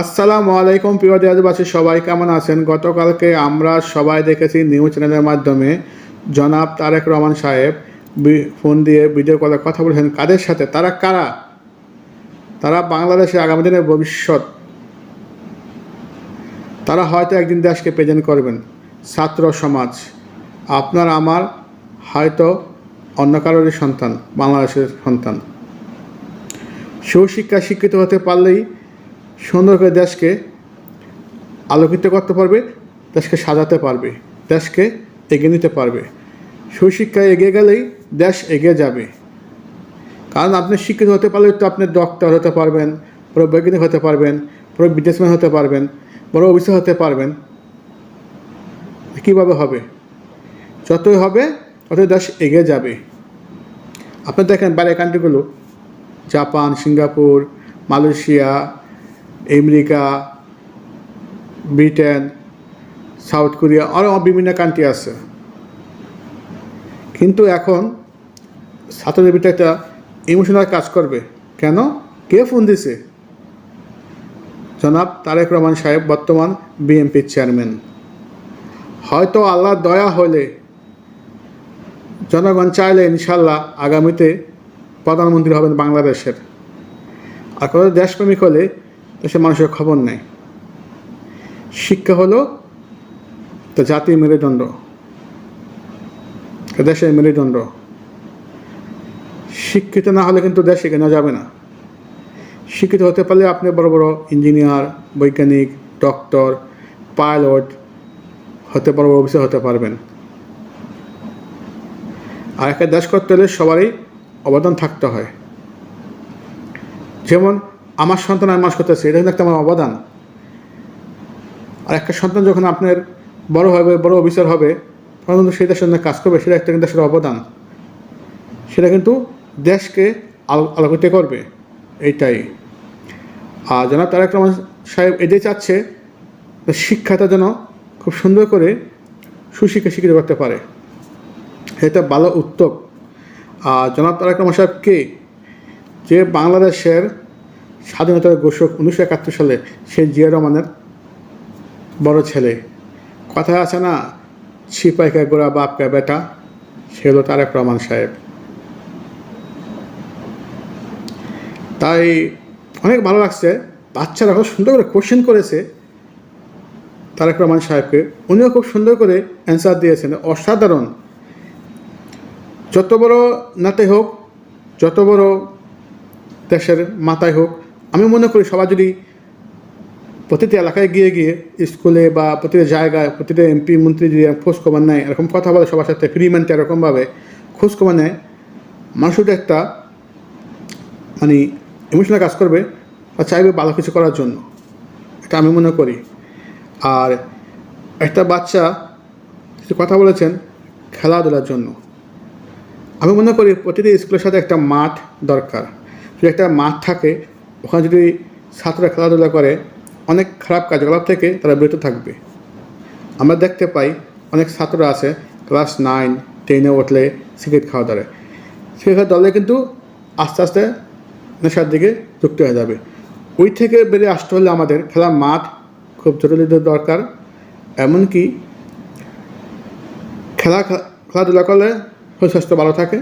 আসসালামু আলাইকুম প্রিয় দেশবাসী, সবাই কেমন আছেন? গতকালকে আমরা সবাই দেখেছি নিউজ চ্যানেলের মাধ্যমে জনাব তারেক রহমান সাহেব ফোন দিয়ে ভিডিও কলে কথা বলেছেন। কাদের সাথে? তারা কারা? তারা বাংলাদেশের আগামী দিনের ভবিষ্যৎ। তারা হয়তো একদিন দেশকে প্রেজেন্ট করবেন। ছাত্র সমাজ, আপনার, আমার, হয়তো অন্য কারোরই সন্তান, বাংলাদেশের সন্তান। সুশিক্ষা শিক্ষিত হতে পারলেই সুন্দর করে দেশকে আলোকিত করতে পারবে, দেশকে সাজাতে পারবে, দেশকে এগিয়ে নিতে পারবে। সুশিক্ষায় এগিয়ে গেলেই দেশ এগিয়ে যাবে। কারণ আপনি শিক্ষিত হতে পারলে তো আপনি ডক্টর হতে পারবেন বড় বৈজ্ঞানিক হতে পারবেন বড় বিজনেসম্যান হতে পারবেন, বড় অফিসার হতে পারবেন। কীভাবে হবে? যতই হবে, ততই দেশ এগিয়ে যাবে। আপনি দেখেন বাইরের কান্ট্রিগুলো Japan, Singapore, Malaysia America, Britain, south Korea আরও বিভিন্ন কান্ট্রি আছে। কিন্তু এখন ছাত্রদের ভিতরে একটা ইমোশনাল কাজ করবে। কেন? কে ফোন দিছে? জনাব তারেক রহমান সাহেব, বর্তমান বিএনপির চেয়ারম্যান হয়তো আল্লাহর দয়া হলে জনগণ চাইলে ইনশাল্লাহ আগামীতে প্রধানমন্ত্রী হবেন বাংলাদেশের। আর কোনো দেশপ্রেমিক হলে দেশের মানুষের খবর নেই শিক্ষা হলো তো জাতির মেরুদণ্ড। দেশের মেরুদণ্ড। শিক্ষিত না হলে কিন্তু দেশ এগিয়ে যাবে না। শিক্ষিত হতে পারলে আপনি বড় বড় ইঞ্জিনিয়ার বৈজ্ঞানিক ডক্টর পাইলট হতে বড় বড় অফিসার হতে পারবেন। আর একটা দেশ করতে হলে সবারই অবদান থাকতে হয়। যেমন আমার সন্তান আর মাস করতেছে, এটা কিন্তু একটা আমার অবদান। আর একটা সন্তান যখন আপনার বড় হবে, বড় অফিসার হবে, তখন কিন্তু সেই দেশের কাজ করবে, সেটা একটা কিন্তু দেশের অবদান। সেটা কিন্তু দেশকে আলো আলোকিত করবে, এইটাই। আর জনাব তারেক রহমান সাহেব এটাই চাচ্ছে শিক্ষাটা যেন খুব সুন্দর করে সুশিক্ষা শিক্ষিত করতে পারে। এটা ভালো উদ্যোগ। আর জনাব তারেক রহমান সাহেব কে? যে বাংলাদেশের স্বাধীনতার ঘোষক উনিশশো একাত্তর সালে সে জিয়া রহমানের বড় ছেলে। কথা আছে না সিপাইকা গোড়া বাপকা বেটা, সে হলো তারেক রহমান সাহেব। তাই অনেক ভালো লাগছে। বাচ্চারা খুব সুন্দর করে কোশ্চেন করেছে তারেক রহমান সাহেবকে। উনিও খুব সুন্দর করে অ্যান্সার দিয়েছেন, অসাধারণ। যত বড় নাতে হোক, যত বড় দেশের মাথায় হোক আমি মনে করি সবাই যদি প্রতিটি এলাকায় গিয়ে গিয়ে স্কুলে বা প্রতিটি জায়গায় প্রতিটা এমপি, মন্ত্রী যদি খোঁজ খবর নেয়, এরকম কথা বলে সবার সাথে ফ্রি ফ্রিমেন্ট এরকমভাবে খোঁজ খবর নেয় মানুষের একটা মানে ইমোশনাল কাজ করবে বা চাইবে ভালো কিছু করার জন্য। এটা আমি মনে করি। আর একটা বাচ্চা কথা বলেছেন, খেলাধুলার জন্য। আমি মনে করি প্রতিটি স্কুলের সাথে একটা মাঠ দরকার। যদি একটা মাঠ থাকে ওখানে যদি ছাত্ররা খেলাধুলা করে, অনেক খারাপ কার্যকলাপ থেকে তারা বিরত থাকবে। আমরা দেখতে পাই অনেক ছাত্ররা আছে, ক্লাস নাইন, টেনে উঠলে সিগারেট খাওয়া ধরে সিগারেট দলে কিন্তু আস্তে আস্তে নেশার দিকে যুক্ত হয়ে যাবে। ওই থেকে বেরিয়ে আসতে হলে আমাদের খেলার মাঠ খুব জরুরি দরকার। এমনকি খেলা খেলাধুলা করলে শরীর স্বাস্থ্য ভালো থাকে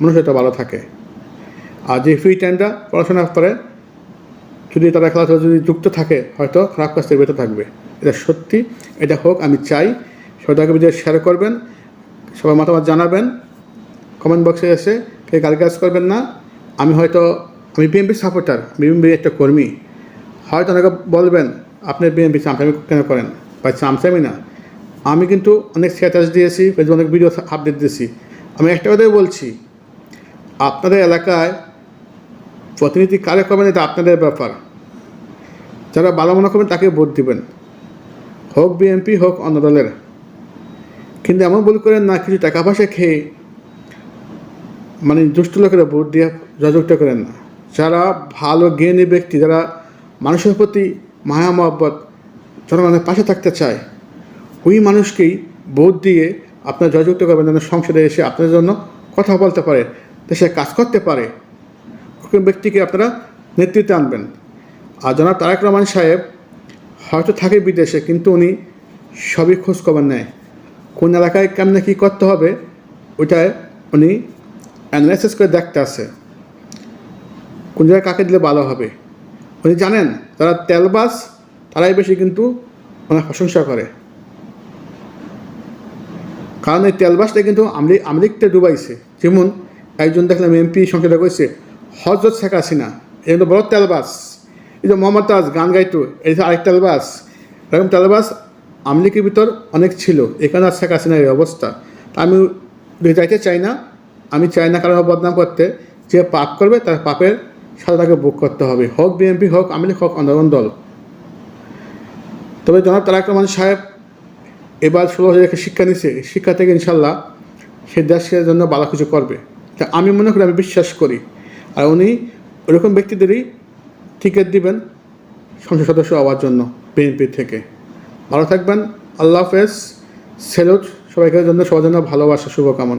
মনুষ্যত্ব ভালো থাকে। আর যে ফ্রি টাইমটা পড়াশোনা করে যদি তারা খেলাধুলা যদি যুক্ত থাকে, হয়তো খারাপ কাজ থেকে বেঁচে থাকবে। এটা সত্যি, এটা হোক, আমি চাই সবাইকে ভিডিও শেয়ার করবেন সবাই মতামত জানাবেন কমেন্ট বক্সে এসে কে গালিগাজ করবেন না। আমি হয়তো, আমি বিএনপি সাপোর্টার বিএনপি একটা কর্মী। হয়তো অনেকে বলবেন, আপনি বিএনপি চামচামি কেন করেন? বা চামচামি না। আমি কিন্তু অনেক স্ট্যাটাস দিয়েছি অনেক ভিডিও আপডেট দিয়েছি। আমি একটা কথাই বলছি, আপনাদের এলাকায় প্রতিনিধি কারে করবেন এটা আপনাদের ব্যাপার। যারা ভালো মনে করবেন তাকে ভোট দিবেন। হোক বিএনপি হোক অন্য দলের। কিন্তু এমন ভুল করেন না, কিছু টাকা পয়সা খেয়ে মানে দুষ্ট লোকেরা ভোট দিয়ে যুক্ত করেন না। যারা ভালো জ্ঞানী ব্যক্তি, যারা মানুষের প্রতি মায়া, মহব্বত, জনগণের পাশে থাকতে চায়, ওই মানুষকেই ভোট দিয়ে আপনার জয়যুক্ত করবেন যেন সংসদে এসে আপনাদের জন্য কথা বলতে পারে, দেশে কাজ করতে পারে। ব্যক্তিকে আপনারা নেতৃত্বে আনবেন। আর জনাব তারেক রহমান সাহেব হয়তো থাকে বিদেশে, কিন্তু উনি সবই খোঁজ খবর নেয়। কোন এলাকায় কেমনে কী করতে হবে ওইটায় উনি অ্যানালাইসিস করে দেখতে আসে। কোন জায়গায় কাকে দিলে ভালো হবে। উনি জানেন যারা তেলবাস তারাই বেশি কিন্তু ওনার প্রশংসা করে। কারণ এই তেলবাসটা কিন্তু আমলি আমলিকটা ডুবাইছে। যেমন একজন দেখলাম এমপি সংসদে কইছে হজরত শেখ হাসিনা, এই কিন্তু বড় তেলবাস, এই যে মোহাম্মদ তাজ গান গাইতো, এই যে আরেক তেলবাস, এরকম তেলবাস আমলিকের ভিতর অনেক ছিল, এখানে আর শেখ হাসিনার এই অবস্থা। তা আমি যাইতে চাই না, আমি চাই না কারণ বদনাম করতে, যে পাপ করবে তার পাপের সাথে তাকে বুক করতে হবে, হোক বিএনপি হোক আমলিক হোক আন্দোলন দল। তবে জনাব তারাক রহমান সাহেব এবার ষোলো হাজারকে শিক্ষা নিছে শিক্ষা থেকে ইনশাল্লাহ সে দেশের জন্য ভালো কিছু করবে। তা আমি মনে করি, আমি বিশ্বাস করি আর উনি ওরকম ব্যক্তিদেরই টিকিট দিবেন সংসদ সদস্য হওয়ার জন্য বিএনপি থেকে। ভালো থাকবেন, আল্লাহ হাফেজ। সেলুট সবাইকার জন্য সবার জন্য ভালোবাসা, শুভকামনা।